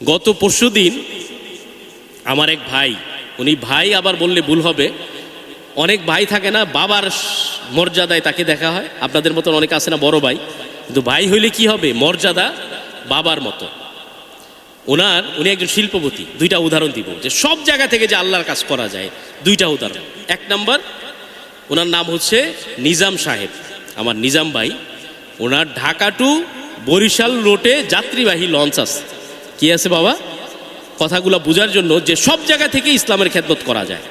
গত পরশু দিন আমার এক ভাই, উনি ভাই আবার বললে ভুল হবে, অনেক ভাই থাকে না, বাবার মর্যাদায় তাকে দেখা হয়, আপনাদের মতন অনেক আছে না, বড় ভাই, কিন্তু ভাই হইলে কি হবে? মর্যাদা বাবার মতো। ওনার উনি একজন শিল্পপতি, দুইটা উদাহরণ দিব, যে সব জায়গা থেকে যে আল্লাহর কাজ করা যায়, দুইটা উদাহরণ। এক নাম্বার ওনার নাম হচ্ছে নিজাম সাহেব, আমার নিজাম ভাই। ওনার ঢাকা টু বরিশাল রোডে যাত্রীবাহী লঞ্চ আছে। কি আছে বাবা? কথাগুলো বোঝার জন্য যে সব জায়গা থেকে ইসলামের খেদমত করা যায়।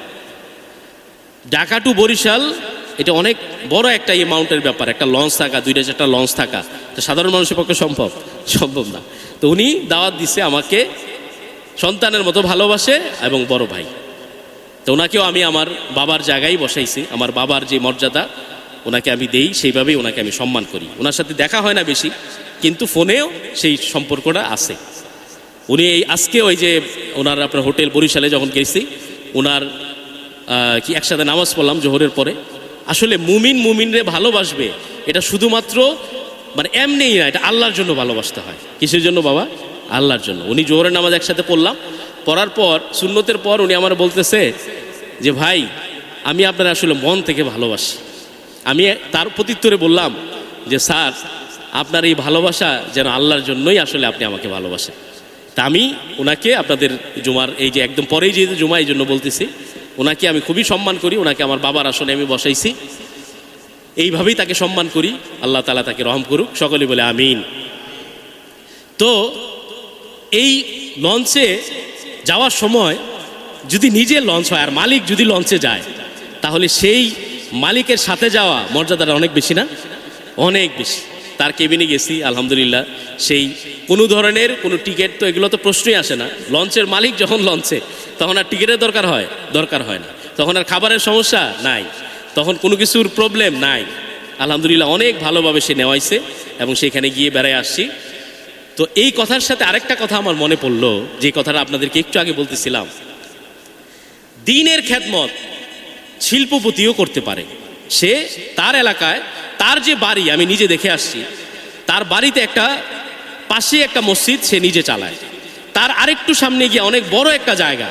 ঢাকা টু বরিশাল, এটা অনেক বড় একটা অ্যামাউন্টের ব্যাপার, একটা লঞ্চ থাকা, দুইটা চারটা লঞ্চ থাকা। তো সাধারণ মানুষের পক্ষে সম্ভব সম্ভব না। তো উনি দাওয়াত দিছে আমাকে, সন্তানের মতো ভালোবাসে এবং বড় ভাই। তো ওনাকেও আমি আমার বাবার জায়গায় বসাইছি, আমার বাবার যে মর্যাদা, ওনাকে আমি দেই, সেইভাবেই ওনাকে আমি সম্মান করি। ওনার সাথে দেখা হয় না বেশি, কিন্তু ফোনেও সেই সম্পর্কটা আছে। উনি এই আজকে ওই যে ওনার আপনার হোটেল বরিশালে যখন গেছি ওনার কি একসাথে নামাজ পড়লাম জোহরের পরে। আসলে মুমিন মুমিনরে ভালোবাসবে, এটা শুধুমাত্র মানে এমনিই না, এটা আল্লাহর জন্য ভালোবাসতে হয়। কিসের জন্য বাবা? আল্লাহর জন্য। উনি জোহরের নামাজ একসাথে পড়লাম, পড়ার পর, সুন্নতের পর উনি আমার বলতেছে যে, ভাই, আমি আপনার আসলে মন থেকে ভালোবাসি। আমি তার প্রত্যুত্তরে বললাম যে, স্যার, আপনার এই ভালোবাসা যেন আল্লাহর জন্যই আসলে আপনি আমাকে ভালোবাসেন। তা আমি ওনাকে আপনাদের জুমার এই যে একদম পরেই যেহেতু জুমা এই জন্য বলতেছি, ওনাকে আমি খুবই সম্মান করি, ওনাকে আমার বাবার আসনে আমি বসাইছি। এইভাবেই তাকে সম্মান করি, আল্লাহ তালা তাকে রহম করুক, সকলে বলে আমিন। তো এই লঞ্চে যাওয়ার সময় যদি নিজে লঞ্চ হয়, আর মালিক যদি লঞ্চে যায়, তাহলে সেই মালিকের সাথে যাওয়া মর্যাদাটা অনেক বেশি না? অনেক বেশি। তার কেবিনে গেছি, আলহামদুলিল্লাহ। সেই কোনো ধরনের কোনো টিকিট তো এগুলো তো প্রশ্নই আসে না। লঞ্চের মালিক যখন লঞ্চে, তখন আর টিকিটের দরকার হয় দরকার হয় না। তখন আর খাবারের সমস্যা নাই। তখন কোনো কিছুর প্রবলেম নাই। আলহামদুলিল্লাহ অনেক ভালোভাবে সে নেওয়াইছে এবং সেখানে গিয়ে বেড়ায় আসছি। তো এই কথার সাথে আরেকটা কথা আমার মনে পড়ল, যে কথাটা আপনাদেরকে একটু আগে বলতেছিলাম। দিনের খ্যাতমত শিল্পপতিও করতে পারে। সে তার এলাকায়, তার যে বাড়ি, আমি নিজে দেখে আসছি, তার বাড়িতে একটা পাশে একটা মসজিদ সে নিজে চালায়। তার আরেকটু সামনে গিয়ে অনেক বড় একটা জায়গা,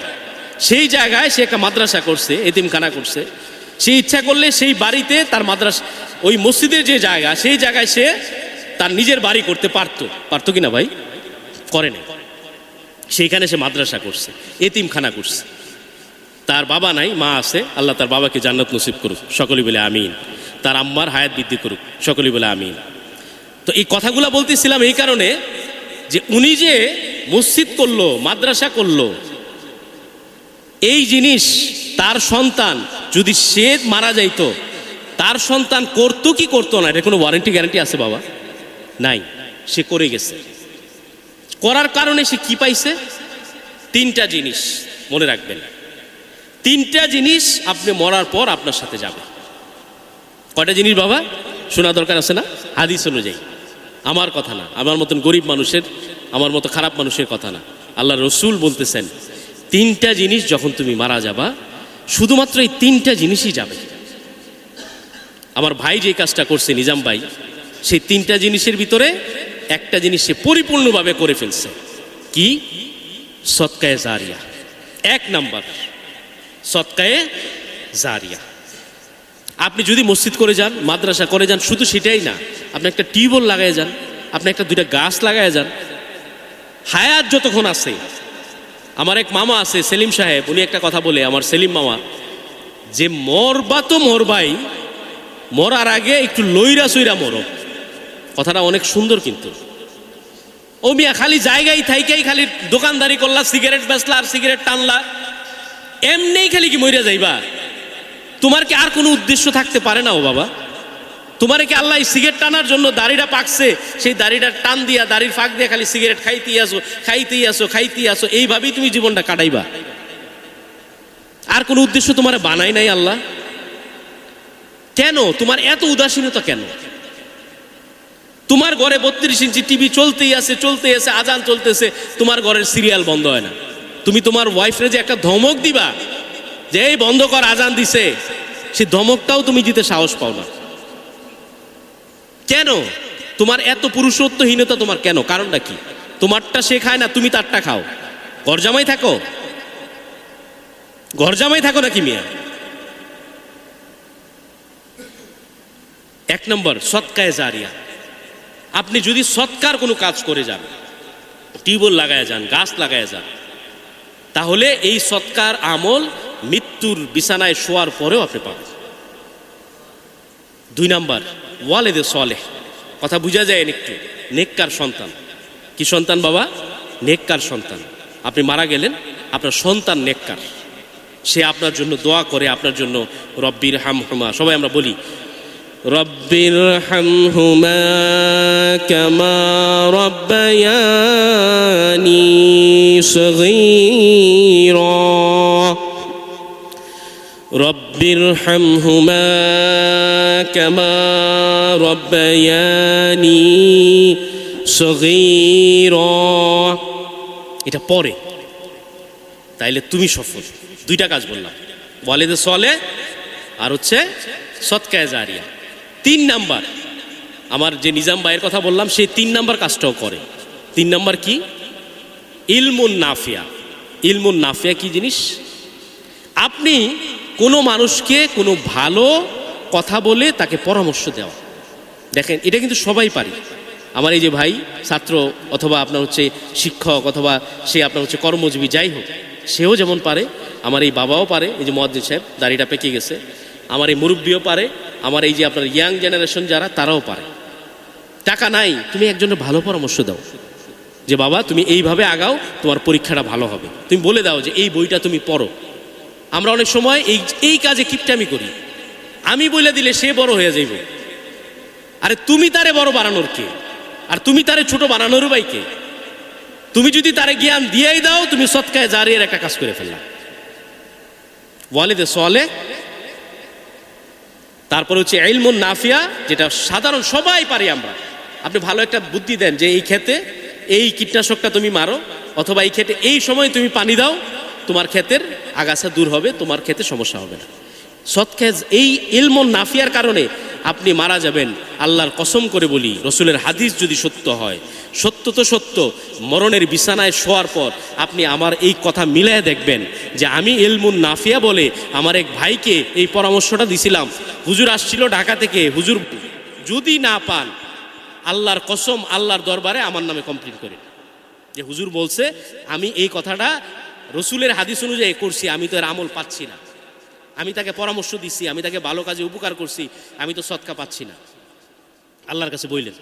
সেই জায়গায় সে একটা মাদ্রাসা করছে, এতিমখানা করছে। সে ইচ্ছা করলে সেই বাড়িতে তার মাদ্রাসা, ওই মসজিদের যে জায়গা, সেই জায়গায় সে তার নিজের বাড়ি করতে পারতো। পারতো কিনা ভাই? করে না সেইখানে সে মাদ্রাসা করছে, এতিমখানা করছে। তার বাবা নাই, মা আছে, আল্লাহ তার বাবাকে জান্নাত নসিব করুক, সকলে বলে আমিন। তার আম্মার হায়াত বৃদ্ধি করুক, সকলে বলে আমিন। তো এই কথাগুলো বলতেছিলাম এই কারণে যে উনি যে মসজিদ করল, মাদ্রাসা করল, এই জিনিস তার সন্তান যদি সে মারা যাইতো, তার সন্তান করতো কি করতো না, এটা কোনো ওয়ারেন্টি গ্যারান্টি আছে বাবা? নাই, সে করে গেছে। করার কারণে সে কি পাইছে? তিনটা জিনিস মনে রাখবেন। তিনটা জিনিস আপনি মরার পর আপনার সাথে যাবে। কয়টা জিনিস বাবা? শোনা দরকার আছে না? হাদিস অনুযায়ী। আমার কথা না, আমার মতন গরিব মানুষের, আমার মতো খারাপ মানুষের কথা না। আল্লাহ রসুল বলতেছেন, তিনটা জিনিস যখন তুমি মারা যাবা, শুধুমাত্র এই তিনটা জিনিসই যাবে। আমার ভাই যে কাজটা করছে, নিজাম ভাই সেই তিনটা জিনিসের ভিতরে একটা জিনিস সে পরিপূর্ণভাবে করে ফেলছে। কি? সৎকায়ে জারিয়া। এক নাম্বার। সৎকায়ে জারিয়া। আপনি যদি মসজিদ করে যান, মাদ্রাসা করে যান, শুধু সেটাই না, আপনি একটা টিউবওয়েল লাগায় যান, আপনি একটা দুইটা গাছ লাগায় যান, হায়াত যতক্ষণ আছে, আমার এক মামা আছে, সেলিম সাহেব, উনি একটা কথা বলে, আমার সেলিম মামা, যে মরবা তো মরবাই মরার আগে একটু লইরা সইরা মরো। কথাটা অনেক সুন্দর কিন্তু। ও মিয়া খালি জায়গায় থাইকেই খালি দোকানদারি করলা, সিগারেট বেচলা আর সিগারেট টানলা। এমনি খালি কি মইরা যাইবা? তোমার কি আর কোনো উদ্দেশ্য থাকতে পারে না ও বাবা? তোমার কি আল্লাহ সিগারেট টানার জন্য দাড়িটা পাকছে? সেই দাড়িটা টান দিয়া, দাড়ির ফাঁক দিয়ে খালি সিগারেট খাইতেই আসো খাইতেই আসো খাইতেই আসো, এইভাবেই তুমি জীবনটা কাটাইবা। আর কোনো উদ্দেশ্য তোমার বানাই নাই আল্লাহ? কেন? তোমার এত উদাসীনতা কেন? তোমার ঘরে বত্রিশ ইঞ্চি টিভি চলতেই আছে চলতেই আছে, আজান চলতেছে, তোমার ঘরের সিরিয়াল বন্ধ হয় না। তুমি তোমার ওয়াইফরে যে একটা ধমক দিবা, যে এই বন্ধ কর, আজান দিছে, সে ধমকটাও তুমি দিতে সাহস পাও না। কেন? তোমার এত পুরুষত্বহীনতা তোমার কেন? কারণটা কি? তোমারটা সে খায় না, তুমি তারটা খাও। ঘর জামাই থাকো। ঘর জামাই থাকো নাকি মিয়া? এক নম্বর, সৎকায় জারিয়া। আপনি যদি সৎকার কোনো কাজ করে যান, টিউবওয়েল লাগায় যান, গাছ লাগায় যান তাহলে এই সৎকার আমল মৃত্যুর বিছানায় শোয়ার পরেও আপনি পাবেন। দুই নাম্বার, ওয়ালেদে সলেহ। কথা বুঝা যায় একটু। নেককার সন্তান। কি সন্তান বাবা? নেককার সন্তান। আপনি মারা গেলেন, আপনার সন্তান নেককার। সে আপনার জন্য দোয়া করে, আপনার জন্য রব্বির হাম হুমা সবাই আমরা বলি, রব্বির হাম হুমা কামা রব্বায়ানি সগীরা رب ارحمهما كما ربياني صغيرا এটা পরে তাইলে তুমি সফল দুইটা কাজ বললাম ওয়ালেদে সলে আর হচ্ছে সৎকায় জারিয়া তিন নাম্বার আমার যে নিজাম ভাইয়ের কথা বললাম সেই তিন নাম্বার কাজটাও করে তিন নাম্বার কি ইলমুন নাফিয়া। ইলমুন নাফিয়া কি জিনিস? আপনি কোনো মানুষকে কোনো ভালো কথা বলে তাকে পরামর্শ দেওয়া। দেখেন, এটা কিন্তু সবাই পারি। আমার এই যে ভাই, ছাত্র অথবা আপনার হচ্ছে শিক্ষক অথবা সে আপনার হচ্ছে কর্মজীবী, যাই হোক, সেও যেমন পারে, আমার এই বাবাও পারে, এই যে মহাদ্দিন সাহেব, দাড়িটা পেকে গেছে। আমার এই মুরব্বীও পারে, আমার এই যে আপনার ইয়াং জেনারেশন যারা, তারাও পারে। টাকা নাই, তুমি একজনের ভালো পরামর্শ দাও। যে বাবা, তুমি এইভাবে আগাও, তোমার পরীক্ষাটা ভালো হবে। তুমি বলে দাও যে, এই বইটা তুমি পড়ো। আমরা অনেক সময় এই এই কাজে কিপটামি করি। আমি বলে দিলে সে বড় হয়ে যাইব। আরে, তুমি তারে বড় বানানোর কে? আর তুমি তারে ছোট বানানোর বাই কে? তুমি যদি তারে জ্ঞান দিয়েই দাও, তুমি সৎকায় জারিয়ে একটা কাজ করে ফেললাম ওয়ালেদে সোয়ালে, তারপর হচ্ছে এলমুন নাফিয়া, যেটা সাধারণ সবাই পারি আমরা। আপনি ভালো একটা বুদ্ধি দেন যে, এই ক্ষেতে এই কীটনাশকটা তুমি মারো, অথবা এই ক্ষেতে, এই সময় তুমি পানি দাও, তোমার ক্ষেতের আগাছা দূর হবে, তোমার ক্ষেতে সমস্যা হবে না। সৎখেজ এই ইলমন নাফিয়ার কারণে আপনি মারা যাবেন। আল্লাহর কসম করে বলি, রসুলের হাদিস যদি সত্য হয়, সত্য তো সত্য, মরণের বিছানায় শোয়ার পর আপনি আমার এই কথা মিলায় দেখবেন যে আমি ইলমুন নাফিয়া বলে আমার এক ভাইকে এই পরামর্শটা দিছিলাম। হুজুর আসছিল ঢাকা থেকে, হুজুর যদি না পান আল্লাহর কসম, আল্লাহর দরবারে আমার নামে কমপ্লেন করে। যে হুজুর বলছে, আমি এই কথাটা রসুলের হাদিস অনুযায়ী করছি, আমি তো এর আমল পাচ্ছি না। আমি তাকে পরামর্শ দিছি আমি তাকে ভালো কাজে উপকার করছি, আমি তো সৎকা পাচ্ছি না। আল্লাহর কাছে বললেন